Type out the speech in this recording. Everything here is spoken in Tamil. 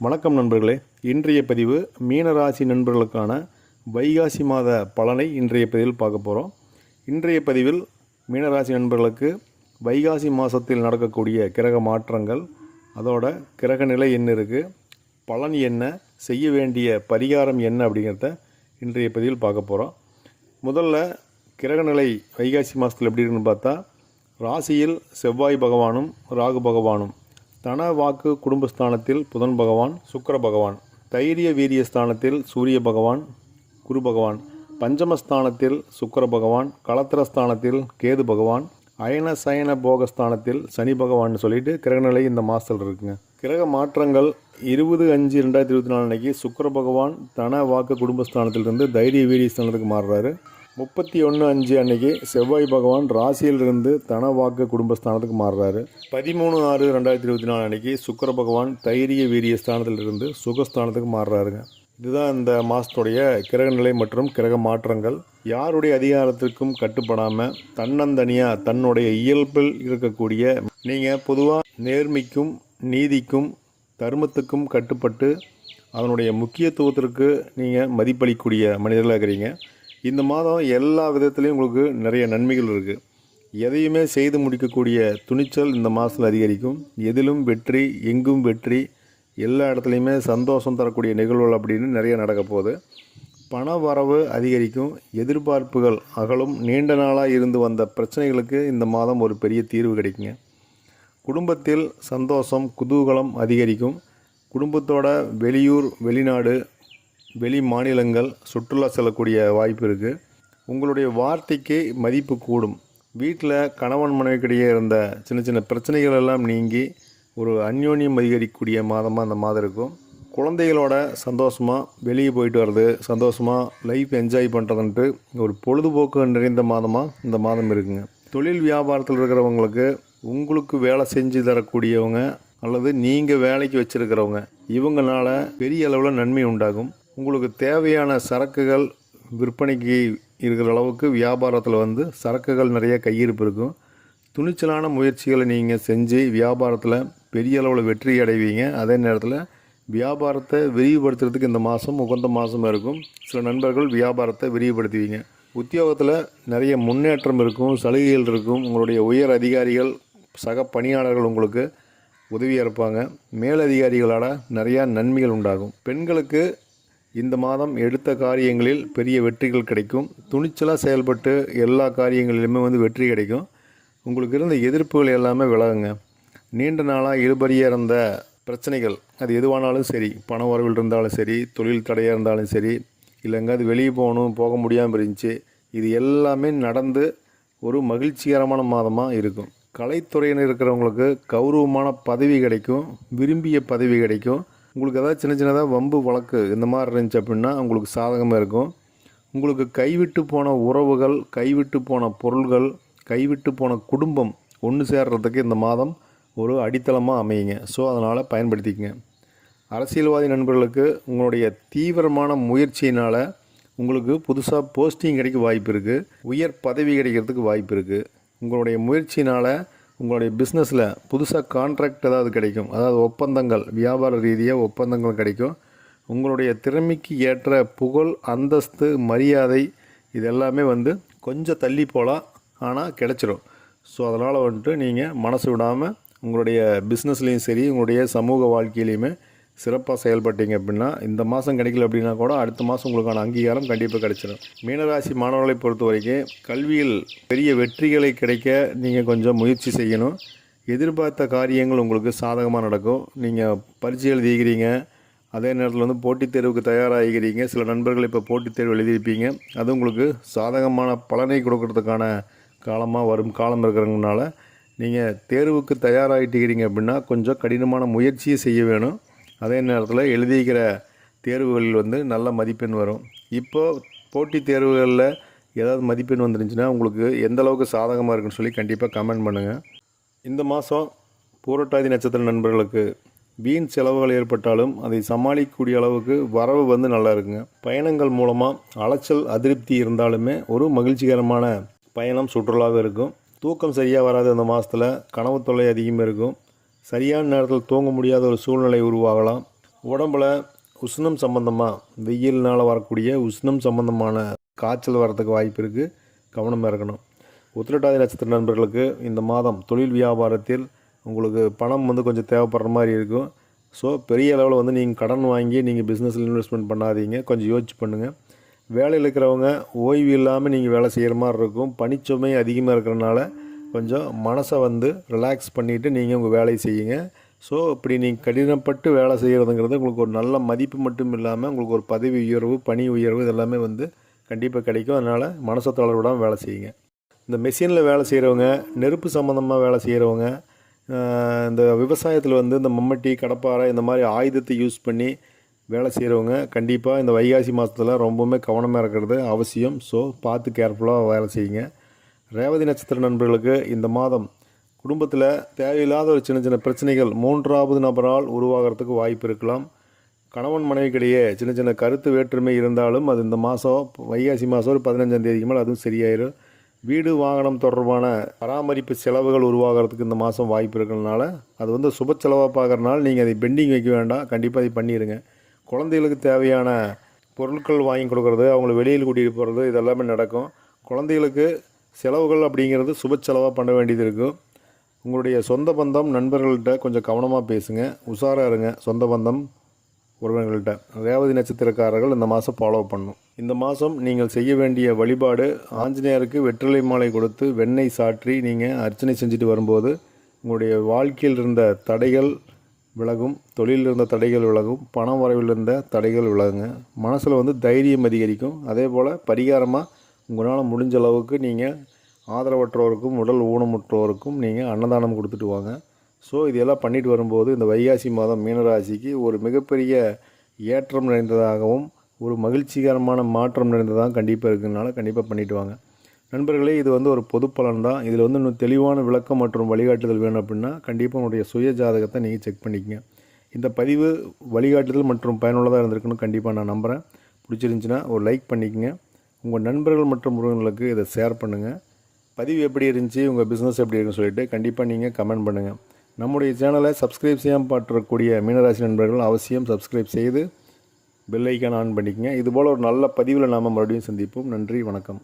வணக்கம் நண்பர்களே. இன்றைய பதிவு மீனராசி நண்பர்களுக்கான வைகாசி மாத பலனை இன்றைய பதிவில் பார்க்க போகிறோம் இன்றைய பதிவில் மீனராசி நண்பர்களுக்கு வைகாசி மாதத்தில் நடக்கக்கூடிய கிரக மாற்றங்கள் அதோட கிரக நிலை என்ன இருக்குது பலன் என்ன செய்ய வேண்டிய பரிகாரம் என்ன அப்படிங்கிறத இன்றைய பதிவில் பார்க்க போகிறோம் முதல்ல கிரகநிலை வைகாசி மாதத்தில் எப்படி இருக்குன்னு பார்த்தா ராசியில் செவ்வாய் பகவானும் ராகு பகவானும் தன வாக்கு குடும்பஸ்தானத்தில் புதன் பகவான் சுக்கர பகவான் தைரிய வீரிய ஸ்தானத்தில் சூரிய பகவான் குரு பகவான் பஞ்சமஸ்தானத்தில் சுக்கிர பகவான் களத்திரஸ்தானத்தில் கேது பகவான் அயன சயன போகஸ்தானத்தில் சனி பகவான் சொல்லிட்டு கிரகநிலை இந்த மாதத்தில் இருக்குங்க. கிரக மாற்றங்கள் இருபது அஞ்சு ரெண்டாயிரத்தி இருபத்தி நாலு அன்னைக்கு சுக்கர பகவான் தன வாக்கு குடும்பஸ்தானத்திலிருந்து தைரிய வீரிய ஸ்தானத்துக்கு மாறுறாரு. முப்பத்தி ஒன்று அஞ்சு அன்னைக்கு செவ்வாய் பகவான் ராசியிலிருந்து தன வாக்கு குடும்பஸ்தானத்துக்கு மாறுறாரு. பதிமூணு ஆறு ரெண்டாயிரத்தி இருபத்தி நாலு அன்னைக்கு சுக்கர பகவான் தைரிய வீரிய ஸ்தானத்திலிருந்து சுகஸ்தானத்துக்கு மாறுறாருங்க. இதுதான் இந்த மாதத்துடைய கிரகநிலை மற்றும் கிரக மாற்றங்கள். யாருடைய அதிகாரத்திற்கும் கட்டுப்படாமல் தன்னந்தனியாக தன்னுடைய இயல்பில் இருக்கக்கூடிய நீங்கள் பொதுவாக நேர்மைக்கும் நீதிக்கும் தர்மத்துக்கும் கட்டுப்பட்டு அதனுடைய முக்கியத்துவத்திற்கு நீங்கள் மதிப்பளிக்கக்கூடிய மனிதர்களாக இருக்கிறீங்க. இந்த மாதம் எல்லா விதத்துலேயும் உங்களுக்கு நிறைய நன்மைகள் இருக்குது எதையுமே செய்து முடிக்கக்கூடிய துணிச்சல் இந்த மாதத்தில் அதிகரிக்கும். எதிலும் வெற்றி எங்கும் வெற்றி எல்லா இடத்துலையுமே சந்தோஷம் தரக்கூடிய நிகழ்வுகள் அப்படின்னு நிறைய நடக்க போகுது. பண வரவு அதிகரிக்கும். எதிர்பார்ப்புகள் அகலும். நீண்ட நாளாக இருந்து வந்த பிரச்சனைகளுக்கு இந்த மாதம் ஒரு பெரிய தீர்வு கிடைக்குங்க. குடும்பத்தில் சந்தோஷம் குதூகலம் அதிகரிக்கும். குடும்பத்தோட வெளியூர் வெளிநாடு வெளி மாநிலங்கள் சுற்றுலா செல்லக்கூடிய வாய்ப்பு இருக்குது உங்களுடைய வார்த்தைக்கு மதிப்பு கூடும். வீட்டில் கணவன் மனைவிக்கிடையே இருந்த சின்ன சின்ன பிரச்சனைகள் எல்லாம் நீங்கி ஒரு அந்யோன்யம் அதிகரிக்கக்கூடிய மாதமாக அந்த மாதம் இருக்கும். குழந்தைகளோட சந்தோஷமாக வெளியே போயிட்டு வர்றது சந்தோஷமாக லைஃப் என்ஜாய் பண்ணுறதுன்ட்டு ஒரு பொழுதுபோக்கு நிறைந்த மாதமாக இந்த மாதம் இருக்குங்க. தொழில் வியாபாரத்தில் இருக்கிறவங்களுக்கு உங்களுக்கு வேலை செஞ்சு தரக்கூடியவங்க அல்லது நீங்கள் வேலைக்கு வச்சுருக்கிறவங்க இவங்களால பெரிய அளவில் நன்மை உண்டாகும். உங்களுக்கு தேவையான சரக்குகள் விற்பனைக்கு இருக்கிற அளவுக்கு வியாபாரத்தில் வந்து சரக்குகள் நிறைய கையிருப்பு இருக்கும். துணிச்சலான முயற்சிகளை நீங்கள் செஞ்சு வியாபாரத்தில் பெரிய அளவில் வெற்றி அடைவீங்க. அதே நேரத்தில் வியாபாரத்தை விரிவுபடுத்துறதுக்கு இந்த மாதம் உகந்த மாதமாக இருக்கும். சில நண்பர்கள் வியாபாரத்தை விரிவுபடுத்துவீங்க. உத்தியோகத்தில் நிறைய முன்னேற்றம் இருக்கும் சலுகைகள் இருக்கும். உங்களுடைய உயர் அதிகாரிகள் சக பணியாளர்கள் உங்களுக்கு உதவியாக இருப்பாங்க. மேலதிகாரிகளால் நிறையா நன்மைகள் உண்டாகும். பெண்களுக்கு இந்த மாதம் எடுத்த காரியங்களில் பெரிய வெற்றிகள் கிடைக்கும். துணிச்சலாக செயல்பட்டு எல்லா காரியங்களிலுமே வந்து வெற்றி கிடைக்கும். உங்களுக்கு இருந்த எதிர்ப்புகள் எல்லாமே விலகுங்க. நீண்ட நாளாக இழுபறியாக இருந்த பிரச்சனைகள் அது எதுவானாலும் சரி பண வரவில் இருந்தாலும் சரி தொழில் தடையாக இருந்தாலும் சரி இல்லை எங்கேயாவது வெளியே போகணும் போக முடியாமல் இருந்துச்சு. இது எல்லாமே நடந்து ஒரு மகிழ்ச்சிகரமான மாதமாக இருக்கும். கலைத்துறையினர் இருக்கிறவங்களுக்கு கௌரவமான பதவி கிடைக்கும். விரும்பிய பதவி கிடைக்கும். உங்களுக்கு ஏதாவது சின்ன சின்னதாக வம்பு வழக்கு இந்த மாதிரி இருந்துச்சு அப்படின்னா உங்களுக்கு சாதகமாக இருக்கும். உங்களுக்கு கைவிட்டு போன உறவுகள் கைவிட்டு போன பொருள்கள் கைவிட்டு போன குடும்பம் ஒன்று சேர்றதுக்கு இந்த மாதம் ஒரு அடித்தளமாக அமையுங்க. ஸோ அதனால் பயன்படுத்திக்கங்க. அரசியல்வாதி நண்பர்களுக்கு உங்களுடைய தீவிரமான முயற்சியினால் உங்களுக்கு புதுசாக போஸ்டிங் கிடைக்க வாய்ப்பு இருக்குது உயர் பதவி கிடைக்கிறதுக்கு வாய்ப்பு இருக்குது உங்களுடைய முயற்சினால் உங்களுடைய பிஸ்னஸில் புதுசாக கான்ட்ராக்ட் ஏதாவது கிடைக்கும். அதாவது ஒப்பந்தங்கள் வியாபார ரீதியாக ஒப்பந்தங்கள் கிடைக்கும். உங்களுடைய திறமைக்கு ஏற்ற புகழ் அந்தஸ்து மரியாதை இது எல்லாமே வந்து கொஞ்சம் தள்ளி போகலாம் ஆனால் கிடச்சிரும். ஸோ அதனால் வந்துட்டு நீங்கள் மனசு விடாமல் உங்களுடைய பிஸ்னஸ்லேயும் சரி உங்களுடைய சமூக வாழ்க்கையிலையுமே சிறப்பாக செயல்பட்டீங்க அப்படின்னா இந்த மாதம் கிடைக்கல அப்படின்னா கூட அடுத்த மாதம் உங்களுக்கான அங்கீகாரம் கண்டிப்பாக கிடைச்சிடும் மீனராசி மாணவர்களை பொறுத்த வரைக்கும் கல்வியில் பெரிய வெற்றிகளை கிடைக்க நீங்கள் கொஞ்சம் முயற்சி செய்யணும். எதிர்பார்த்த காரியங்கள் உங்களுக்கு சாதகமாக நடக்கும். நீங்கள் பரீட்சை எழுதிக்கிறீங்க அதே நேரத்தில் வந்து போட்டித் தேர்வுக்கு தயாராகிறீங்க சில நண்பர்கள் இப்போ போட்டித் தேர்வு எழுதியிருப்பீங்க. அது உங்களுக்கு சாதகமான பலனை கொடுக்கறதுக்கான காலமாக வரும் காலம் இருக்கிறதுனால நீங்கள் தேர்வுக்கு தயாராகிட்டீங்க அப்படின்னா கொஞ்சம் கடினமான முயற்சியை செய்ய வேணும். அதே நேரத்தில் எழுதிக்கிற தேர்வுகளில் வந்து நல்ல மதிப்பெண் வரும். இப்போது போட்டித் தேர்வுகளில் ஏதாவது மதிப்பெண் வந்துருந்துச்சுன்னா உங்களுக்கு எந்த அளவுக்கு சாதகமாக இருக்குன்னு சொல்லி கண்டிப்பாக கமெண்ட் பண்ணுங்கள் இந்த மாதம் பூரட்டாதி நட்சத்திர நண்பர்களுக்கு வீண் செலவுகள் ஏற்பட்டாலும் அதை சமாளிக்கக்கூடிய அளவுக்கு வரவு வந்து நல்லா இருக்குங்க. பயணங்கள் மூலமாக அலைச்சல் அதிருப்தி இருந்தாலுமே ஒரு மகிழ்ச்சிகரமான பயணம் சுற்றுலாவே இருக்கும். தூக்கம் சரியாக வராது அந்த மாதத்தில் கனவு தொல்லை அதிகமாக இருக்கும். சரியான நேரத்தில் தூங்க முடியாத ஒரு சூழ்நிலை உருவாகலாம். உடம்புல உஷ்ணம் சம்பந்தமாக வெயில்னால் வரக்கூடிய உஷ்ணம் சம்பந்தமான காய்ச்சல் வரத்துக்கு வாய்ப்பு இருக்குது கவனமாக இருக்கணும். உத்திரட்டாதி நட்சத்திர நண்பர்களுக்கு இந்த மாதம் தொழில் வியாபாரத்தில் உங்களுக்கு பணம் வந்து கொஞ்சம் தேவைப்படுற மாதிரி இருக்கும். ஸோ பெரிய அளவில் வந்து நீங்கள் கடன் வாங்கி நீங்கள் பிஸ்னஸில் இன்வெஸ்ட்மெண்ட் பண்ணாதீங்க. கொஞ்சம் யோசிச்சு பண்ணுங்கள் வேலையில் இருக்கிறவங்க ஓய்வு இல்லாமல் நீங்கள் வேலை செய்கிற மாதிரி இருக்கும். பனிச்சுமை அதிகமாக இருக்கிறனால கொஞ்சம் மனசை வந்து ரிலாக்ஸ் பண்ணிவிட்டு நீங்கள் உங்கள் வேலையை செய்யுங்க. ஸோ இப்படி நீங்கள் கடினப்பட்டு வேலை செய்கிறதுங்கிறது உங்களுக்கு ஒரு நல்ல மதிப்பு மட்டும் இல்லாமல் உங்களுக்கு ஒரு பதவி உயர்வு பணி உயர்வு இதெல்லாமே வந்து கண்டிப்பாக கிடைக்கும். அதனால் மனசை தளர்விடாமல் வேலை செய்யுங்க. இந்த மெஷினில் வேலை செய்கிறவங்க நெருப்பு சம்மந்தமாக வேலை செய்கிறவங்க இந்த விவசாயத்தில் வந்து இந்த மம்மட்டி கடப்பாரை இந்த மாதிரி ஆயுதத்தை யூஸ் பண்ணி வேலை செய்கிறவங்க கண்டிப்பாக இந்த வைகாசி மாதத்தில் ரொம்பவுமே கவனமாக இருக்கிறது அவசியம். ஸோ பார்த்து கேர்ஃபுல்லாக வேலை செய்யுங்க. ரேவதி நட்சத்திர நண்பர்களுக்கு இந்த மாதம் குடும்பத்தில் தேவையில்லாத ஒரு சின்ன சின்ன பிரச்சனைகள் மூன்றாவது நபரால் உருவாகிறதுக்கு வாய்ப்பு இருக்கலாம். கணவன் மனைவிக்கிடையே சின்ன சின்ன கருத்து வேற்றுமை இருந்தாலும் அது இந்த மாதம் வைகாசி மாதம் ஒரு பதினஞ்சாம் தேதிக்கு மேலே அதுவும் சரியாயிரும். வீடு வாகனம் தொடர்பான பராமரிப்பு செலவுகள் உருவாகிறதுக்கு இந்த மாதம் வாய்ப்பு இருக்கிறதுனால அது வந்து சுப செலவாக பார்க்குறனால நீங்கள் அதை பெண்டிங் வைக்க வேண்டாம். கண்டிப்பாக அதை பண்ணிடுங்க குழந்தைகளுக்கு தேவையான பொருட்கள் வாங்கி கொடுக்குறது அவங்கள வெளியில் கூட்டிகிட்டு போகிறது இதெல்லாமே நடக்கும். குழந்தைகளுக்கு செலவுகள் அப்படிங்கிறது சுப செலவாக பண்ண வேண்டியது இருக்கும் உங்களுடைய சொந்த பந்தம் நண்பர்கள்ட்ட கொஞ்சம் கவனமாக பேசுங்க. உஷாராக இருங்க. சொந்த பந்தம் உறவினர்கள்ட்ட. ரேவதி நட்சத்திரக்காரர்கள் இந்த மாதம் ஃபாலோ பண்ணும் இந்த மாதம் நீங்கள் செய்ய வேண்டிய வழிபாடு ஆஞ்சநேயருக்கு வெற்றிலை மாலை கொடுத்து வெண்ணெய் சாற்றி நீங்கள் அர்ச்சனை செஞ்சுட்டு வரும்போது உங்களுடைய வாழ்க்கையில் இருந்த தடைகள் விலகும் தொழிலில் இருந்த தடைகள் விலகும் பணம் வரவில் இருந்த தடைகள் விலகுங்க. மனசில் வந்து தைரியம் அதிகரிக்கும். அதே போல் பரிகாரமாக உங்களால் முடிஞ்ச அளவுக்கு நீங்கள் ஆதரவற்றோருக்கும் உடல் ஊனமுற்றோருக்கும் நீங்கள் அன்னதானம் கொடுத்துட்டு வாங்க. ஸோ இதெல்லாம் பண்ணிட்டு வரும்போது இந்த வைகாசி மாதம் மீனராசிக்கு ஒரு மிகப்பெரிய ஏற்றம் நிறைந்ததாகவும் ஒரு மகிழ்ச்சிகரமான மாற்றம் நிறைந்ததாக கண்டிப்பாக இருக்கிறதுனால கண்டிப்பாக பண்ணிட்டு வாங்க. நண்பர்களே இது வந்து ஒரு பொது பலன் தான் இதில் வந்து இன்னும் தெளிவான விளக்கம் மற்றும் வழிகாட்டுதல் வேணும் அப்படின்னா கண்டிப்பாக உங்களுடைய சுய ஜாதகத்தை நீங்கள் செக் பண்ணிக்கங்க. இந்த பதிவு வழிகாட்டுதல் மற்றும் பயனுள்ளதாக இருந்திருக்குன்னு கண்டிப்பாக நான் நம்புகிறேன் பிடிச்சிருந்துச்சின்னா ஒரு லைக் பண்ணிக்கங்க. உங்கள் நண்பர்கள் மற்றும் உறவினர்களுக்கு இதை ஷேர் பண்ணுங்கள் பதிவு எப்படி இருந்துச்சு உங்கள் பிஸ்னஸ் எப்படி இருக்குன்னு சொல்லிட்டு கண்டிப்பாக நீங்கள் கமெண்ட் பண்ணுங்கள் நம்முடைய சேனலை சப்ஸ்கிரைப் செய்யாமல் பாற்றக்கூடிய மீனராசி நண்பர்கள் அவசியம் சப்ஸ்கிரைப் செய்து பெல்லைக்கான் ஆன் பண்ணிக்கங்க. இதுபோல் ஒரு நல்ல பதிவில் நாம் மறுபடியும் சந்திப்போம். நன்றி வணக்கம்.